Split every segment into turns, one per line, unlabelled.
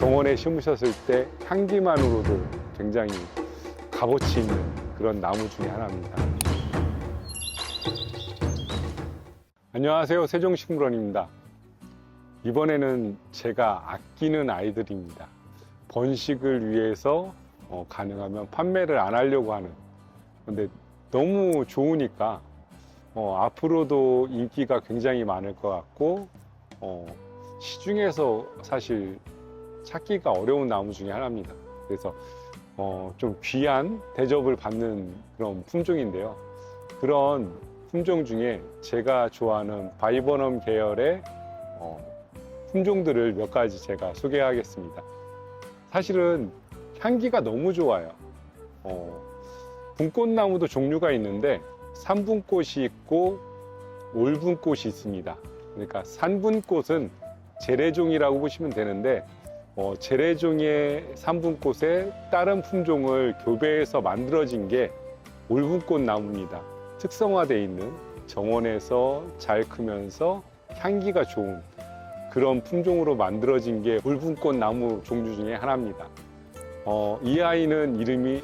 정원에 심으셨을 때 향기만으로도 굉장히 값어치 있는 그런 나무 중에 하나입니다. 안녕하세요. 세종식물원입니다. 이번에는 제가 아끼는 아이들입니다. 번식을 위해서 어, 가능하면 판매를 안 하려고 하는. 근데 너무 좋으니까 어, 앞으로도 인기가 굉장히 많을 것 같고 어, 시중에서 사실 찾기가 어려운 나무 중에 하나입니다. 그래서 어, 좀 귀한 대접을 받는 그런 품종인데요. 그런 품종 중에 제가 좋아하는 바이버넘 계열의 어, 품종들을 몇 가지 제가 소개하겠습니다. 사실은 향기가 너무 좋아요. 어, 분꽃나무도 종류가 있는데 산분꽃이 있고 올분꽃이 있습니다. 그러니까 산분꽃은 재래종이라고 보시면 되는데 어, 재래 종의 산분꽃에 다른 품종을 교배해서 만들어진 게 올분꽃 나무입니다. 특성화되어 있는 정원에서 잘 크면서 향기가 좋은 그런 품종으로 만들어진 게 올분꽃 나무 종류 중에 하나입니다. 어, 이 아이는 이름이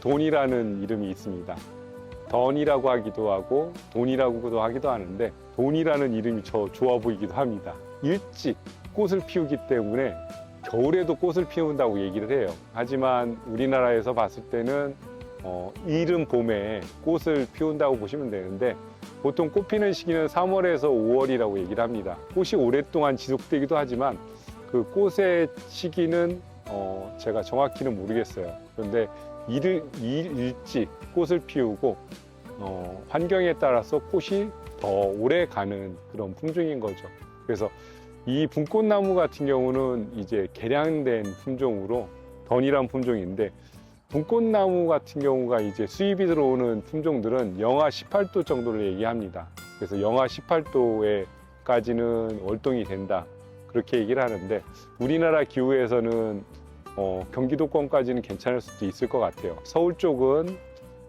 돈이라는 이름이 있습니다. 던이라고 하기도 하고 돈이라고도 하기도 하는데 돈이라는 이름이 저 좋아 보이기도 합니다. 일찍 꽃을 피우기 때문에 겨울에도 꽃을 피운다고 얘기를 해요. 하지만 우리나라에서 봤을 때는 어, 이른 봄에 꽃을 피운다고 보시면 되는데 보통 꽃 피는 시기는 3월에서 5월이라고 얘기를 합니다. 꽃이 오랫동안 지속되기도 하지만 그 꽃의 시기는 어, 제가 정확히는 모르겠어요. 그런데 일, 일, 일찍 꽃을 피우고 어, 환경에 따라서 꽃이 더 오래 가는 그런 품종인 거죠. 그래서 이 분꽃나무 같은 경우는 이제 개량된 품종으로 던이란 품종인데 분꽃나무 같은 경우가 이제 수입이 들어오는 품종들은 영하 18도 정도를 얘기합니다. 그래서 영하 18도에까지는 월동이 된다. 그렇게 얘기를 하는데 우리나라 기후에서는 어, 경기도권까지는 괜찮을 수도 있을 것 같아요. 서울 쪽은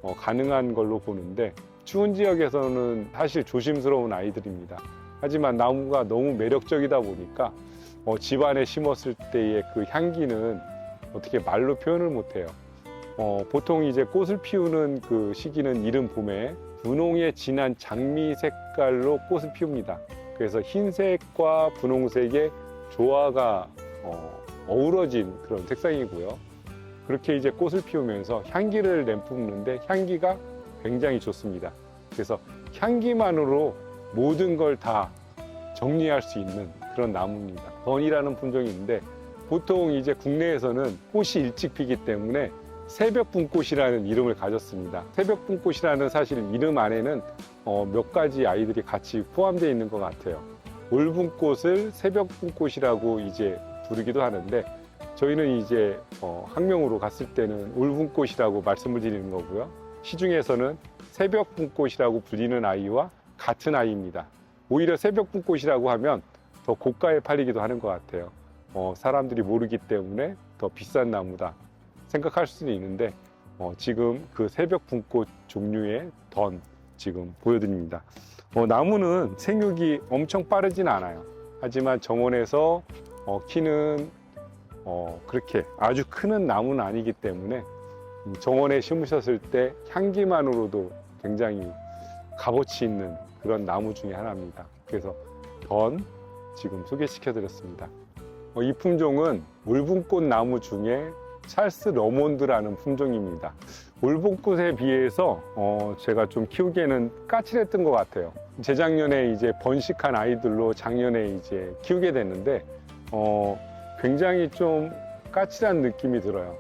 어, 가능한 걸로 보는데 추운 지역에서는 사실 조심스러운 아이들입니다. 하지만 나무가 너무 매력적이다 보니까 어, 집안에 심었을 때의 그 향기는 어떻게 말로 표현을 못해요. 어, 보통 이제 꽃을 피우는 그 시기는 이른 봄에 분홍의 진한 장미 색깔로 꽃을 피웁니다. 그래서 흰색과 분홍색의 조화가 어, 어우러진 그런 색상이고요. 그렇게 이제 꽃을 피우면서 향기를 내뿜는데 향기가 굉장히 좋습니다. 그래서 향기만으로 모든 걸 다 정리할 수 있는 그런 나무입니다. 던이라는 품종이 있는데 보통 이제 국내에서는 꽃이 일찍 피기 때문에 새벽분꽃이라는 이름을 가졌습니다. 새벽분꽃이라는 사실 이름 안에는 어, 몇 가지 아이들이 같이 포함되어 있는 것 같아요. 올분꽃을 새벽분꽃이라고 이제 부르기도 하는데 저희는 이제 어, 학명으로 갔을 때는 올분꽃이라고 말씀을 드리는 거고요. 시중에서는 새벽분꽃이라고 불리는 아이와 같은 아이입니다. 오히려 새벽분꽃이라고 하면 더 고가에 팔리기도 하는 것 같아요. 어, 사람들이 모르기 때문에 더 비싼 나무다 생각할 수도 있는데 어, 지금 그 새벽분꽃 종류의 던 지금 보여드립니다. 어, 나무는 생육이 엄청 빠르진 않아요. 하지만 정원에서 어, 키는 어, 그렇게 아주 크는 나무는 아니기 때문에 음, 정원에 심으셨을 때 향기만으로도 굉장히 값어치 있는 그런 나무 중에 하나입니다. 그래서 던 지금 소개시켜 드렸습니다. 어, 이 품종은 물분꽃 나무 중에 찰스 러몬드라는 품종입니다. 올봄꽃에 비해서 어, 제가 좀 키우기에는 까칠했던 것 같아요. 재작년에 이제 번식한 아이들로 작년에 이제 키우게 됐는데 어, 굉장히 좀 까칠한 느낌이 들어요.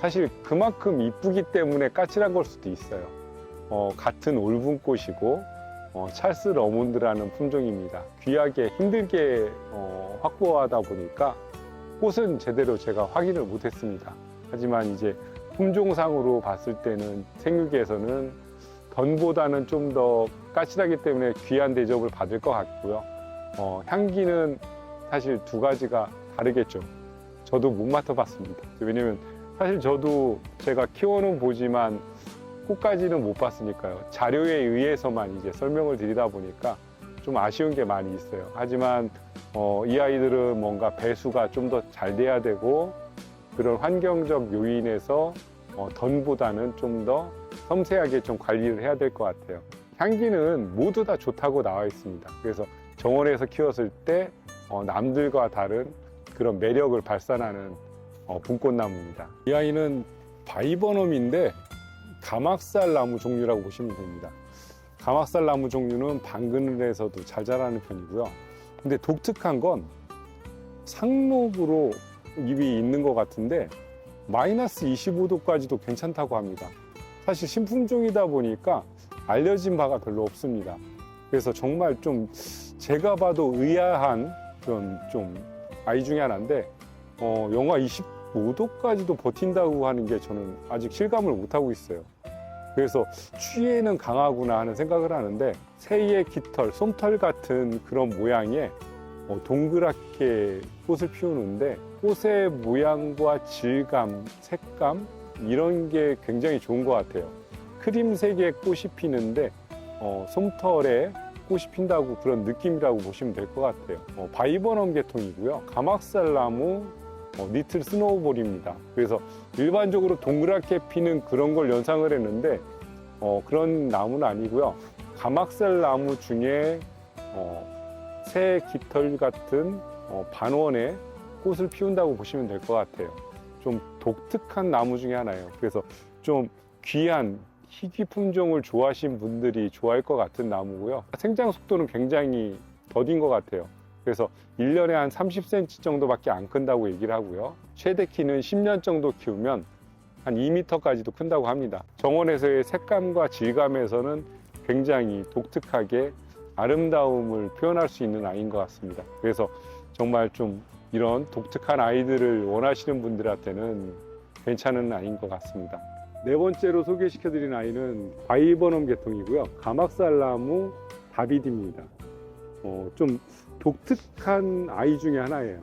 사실 그만큼 이쁘기 때문에 까칠한 걸 수도 있어요. 어, 같은 올분꽃이고 어, 찰스 러몬드라는 품종입니다. 귀하게 힘들게 어, 확보하다 보니까 꽃은 제대로 제가 확인을 못했습니다. 하지만 이제 품종상으로 봤을 때는 생육에서는 던보다는 좀 더 까칠하기 때문에 귀한 대접을 받을 것 같고요. 어, 향기는 사실 두 가지가 다르겠죠. 저도 못 맡아봤습니다. 왜냐면 사실 저도 제가 키워는 보지만 꽃까지는 못 봤으니까요. 자료에 의해서만 이제 설명을 드리다 보니까 좀 아쉬운 게 많이 있어요. 하지만 어, 이 아이들은 뭔가 배수가 좀 더 잘 돼야 되고 그런 환경적 요인에서 어, 던보다는 좀 더 섬세하게 좀 관리를 해야 될 것 같아요. 향기는 모두 다 좋다고 나와 있습니다. 그래서 정원에서 키웠을 때 어, 남들과 다른 그런 매력을 발산하는 어, 분꽃나무입니다. 이 아이는 바이버넘인데 가막살 나무 종류라고 보시면 됩니다. 가막살 나무 종류는 방그늘에서도 잘 자라는 편이고요. 근데 독특한 건 상록으로 잎이 있는 것 같은데 마이너스 25도까지도 괜찮다고 합니다. 사실 신품종이다 보니까 알려진 바가 별로 없습니다. 그래서 정말 좀 제가 봐도 의아한 그런 좀 아이 중에 하나인데 어, 영하 25도까지도 버틴다고 하는 게 저는 아직 실감을 못 하고 있어요. 그래서 추위에는 강하구나 하는 생각을 하는데 새의 깃털, 솜털 같은 그런 모양의 어, 동그랗게 꽃을 피우는데 꽃의 모양과 질감, 색감 이런 게 굉장히 좋은 것 같아요. 크림색의 꽃이 피는데 어, 솜털에 꽃이 핀다고 그런 느낌이라고 보시면 될 것 같아요. 어, 바이버넘 계통이고요. 가막살나무 어, 니틀 스노우볼입니다. 그래서 일반적으로 동그랗게 피는 그런 걸 연상을 했는데 어, 그런 나무는 아니고요. 가막살 나무 중에 어, 새 깃털 같은 어, 반원의 꽃을 피운다고 보시면 될 것 같아요. 좀 독특한 나무 중에 하나예요. 그래서 좀 귀한 희귀 품종을 좋아하시는 분들이 좋아할 것 같은 나무고요. 생장 속도는 굉장히 더딘 것 같아요. 그래서 1년에 한 30cm 정도밖에 안 큰다고 얘기를 하고요. 최대 키는 10년 정도 키우면 한 2m까지도 큰다고 합니다. 정원에서의 색감과 질감에서는 굉장히 독특하게 아름다움을 표현할 수 있는 아이인 것 같습니다. 그래서 정말 좀 이런 독특한 아이들을 원하시는 분들한테는 괜찮은 아이인 것 같습니다. 네 번째로 소개시켜드린 아이는 바이버넘 계통이고요. 가막살나무 다비디입니다. 어, 좀 독특한 아이 중에 하나예요.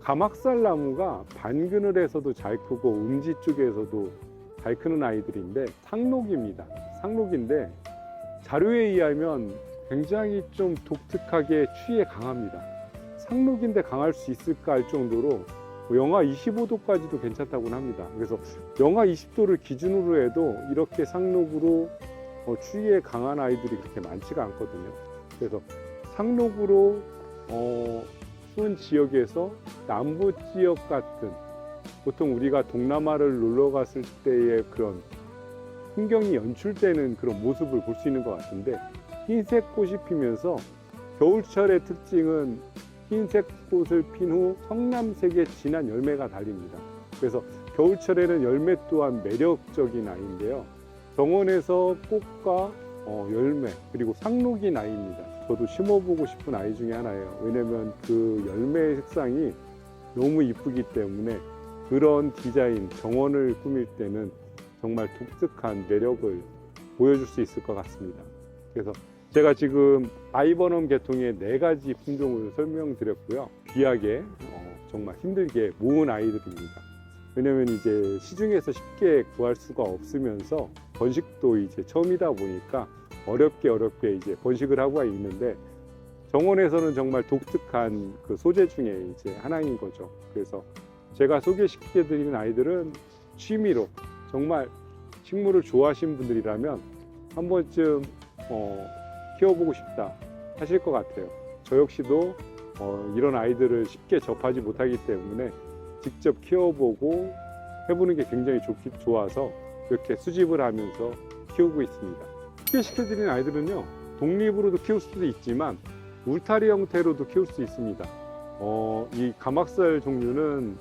가막살 나무가 반그늘에서도 잘 크고 음지 쪽에서도 잘 크는 아이들인데 상록입니다. 상록인데 자료에 의하면 굉장히 좀 독특하게 추위에 강합니다. 상록인데 강할 수 있을까 할 정도로 영하 25도까지도 괜찮다고 합니다. 그래서 영하 20도를 기준으로 해도 이렇게 상록으로 어, 추위에 강한 아이들이 그렇게 많지가 않거든요. 그래서 상록으로 어, 추운 지역에서 남부 지역 같은 보통 우리가 동남아를 놀러 갔을 때의 그런 풍경이 연출되는 그런 모습을 볼 수 있는 것 같은데 흰색 꽃이 피면서 겨울철의 특징은 흰색 꽃을 핀 후 성남색의 진한 열매가 달립니다. 그래서 겨울철에는 열매 또한 매력적인 아이인데요. 정원에서 꽃과 어, 열매 그리고 상록인 아이입니다. 저도 심어보고 싶은 아이 중에 하나예요. 왜냐면 그 열매의 색상이 너무 이쁘기 때문에 그런 디자인 정원을 꾸밀 때는 정말 독특한 매력을 보여줄 수 있을 것 같습니다. 그래서 제가 지금 아이버넘 계통의 네 가지 품종을 설명드렸고요. 귀하게 어, 정말 힘들게 모은 아이들입니다. 왜냐면 이제 시중에서 쉽게 구할 수가 없으면서 번식도 이제 처음이다 보니까 어렵게 어렵게 이제 번식을 하고 있는데 정원에서는 정말 독특한 그 소재 중에 이제 하나인 거죠. 그래서 제가 소개시켜 드리는 아이들은 취미로 정말 식물을 좋아하시는 분들이라면 한 번쯤 어, 키워보고 싶다 하실 것 같아요. 저 역시도 어, 이런 아이들을 쉽게 접하지 못하기 때문에 직접 키워보고 해보는 게 굉장히 좋기, 좋아서 이렇게 수집을 하면서 키우고 있습니다. 소개시켜드린 아이들은요, 독립으로도 키울 수도 있지만 울타리 형태로도 키울 수 있습니다. 어, 이 가막살 종류는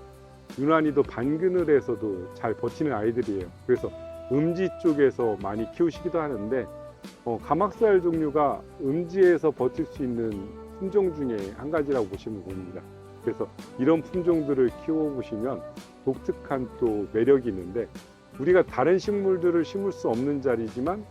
유난히도 반그늘에서도 잘 버티는 아이들이에요. 그래서 음지 쪽에서 많이 키우시기도 하는데 어, 가막살 종류가 음지에서 버틸 수 있는 품종 중에 한 가지라고 보시면 됩니다. 그래서 이런 품종들을 키워보시면 독특한 또 매력이 있는데 우리가 다른 식물들을 심을 수 없는 자리지만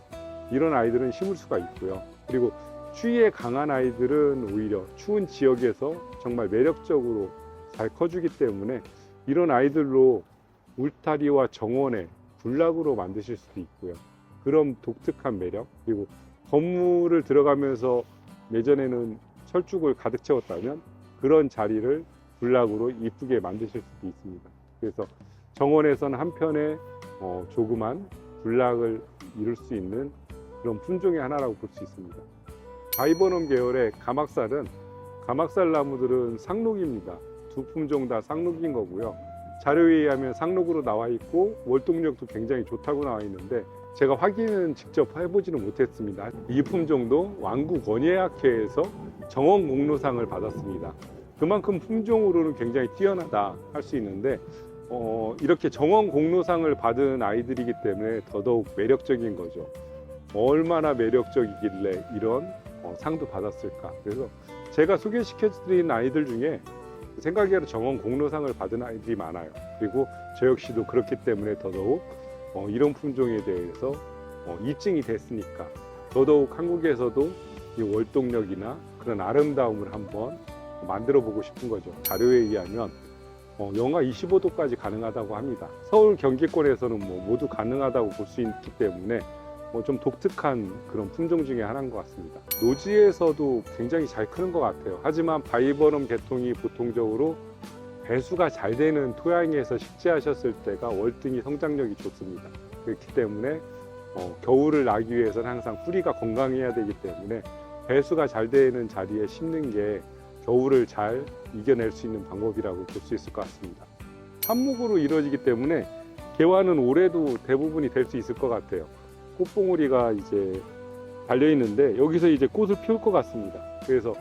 이런 아이들은 심을 수가 있고요. 그리고 추위에 강한 아이들은 오히려 추운 지역에서 정말 매력적으로 잘 커주기 때문에 이런 아이들로 울타리와 정원에 군락으로 만드실 수도 있고요. 그런 독특한 매력 그리고 건물을 들어가면서 예전에는 철쭉을 가득 채웠다면 그런 자리를 군락으로 이쁘게 만드실 수도 있습니다. 그래서 정원에서는 한편에 어, 조그만 군락을 이룰 수 있는 그런 품종의 하나라고 볼 수 있습니다. 바이버넘 계열의 가막살은 가막살 나무들은 상록입니다. 두 품종 다 상록인 거고요. 자료에 의하면 상록으로 나와 있고 월동력도 굉장히 좋다고 나와 있는데 제가 확인은 직접 해보지는 못했습니다. 이 품종도 왕구 권예학회에서 정원 공로상을 받았습니다. 그만큼 품종으로는 굉장히 뛰어나다 할 수 있는데 어, 이렇게 정원 공로상을 받은 아이들이기 때문에 더더욱 매력적인 거죠. 얼마나 매력적이길래 이런 어, 상도 받았을까. 그래서 제가 소개시켜드린 아이들 중에 생각외로 정원 공로상을 받은 아이들이 많아요. 그리고 저 역시도 그렇기 때문에 더더욱 어, 이런 품종에 대해서 어, 입증이 됐으니까 더더욱 한국에서도 이 월동력이나 그런 아름다움을 한번 만들어 보고 싶은 거죠. 자료에 의하면 어, 영하 25도까지 가능하다고 합니다. 서울 경기권에서는 뭐 모두 가능하다고 볼 수 있기 때문에 뭐 좀 독특한 그런 품종 중에 하나인 것 같습니다. 노지에서도 굉장히 잘 크는 것 같아요. 하지만 바이버넘 계통이 보통적으로 배수가 잘 되는 토양에서 식재하셨을 때가 월등히 성장력이 좋습니다. 그렇기 때문에 어, 겨울을 나기 위해서는 항상 뿌리가 건강해야 되기 때문에 배수가 잘 되는 자리에 심는 게 겨울을 잘 이겨낼 수 있는 방법이라고 볼 수 있을 것 같습니다. 한목으로 이루어지기 때문에 개화는 올해도 대부분이 될 수 있을 것 같아요. 꽃봉오리가 이제 달려 있는데 여기서 이제 꽃을 피울 것 같습니다. 그래서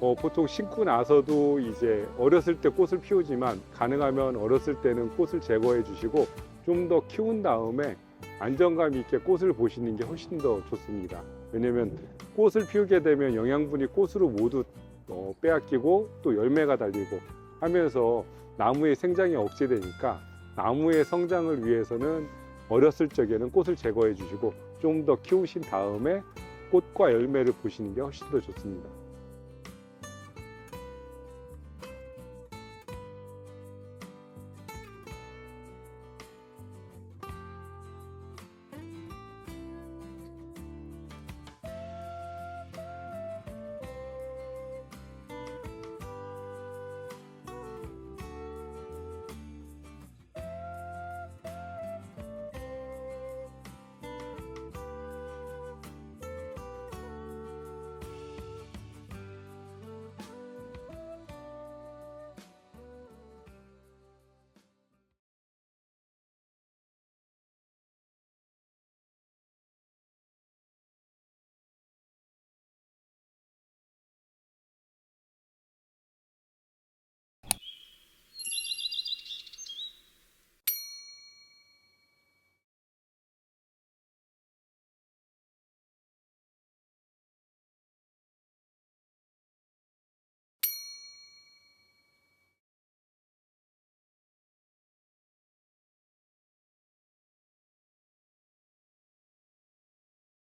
어, 보통 심고 나서도 이제 어렸을 때 꽃을 피우지만 가능하면 어렸을 때는 꽃을 제거해 주시고 좀 더 키운 다음에 안정감 있게 꽃을 보시는 게 훨씬 더 좋습니다. 왜냐면 꽃을 피우게 되면 영양분이 꽃으로 모두 어, 빼앗기고 또 열매가 달리고 하면서 나무의 생장이 억제되니까 나무의 성장을 위해서는 어렸을 적에는 꽃을 제거해 주시고 좀 더 키우신 다음에 꽃과 열매를 보시는 게 훨씬 더 좋습니다.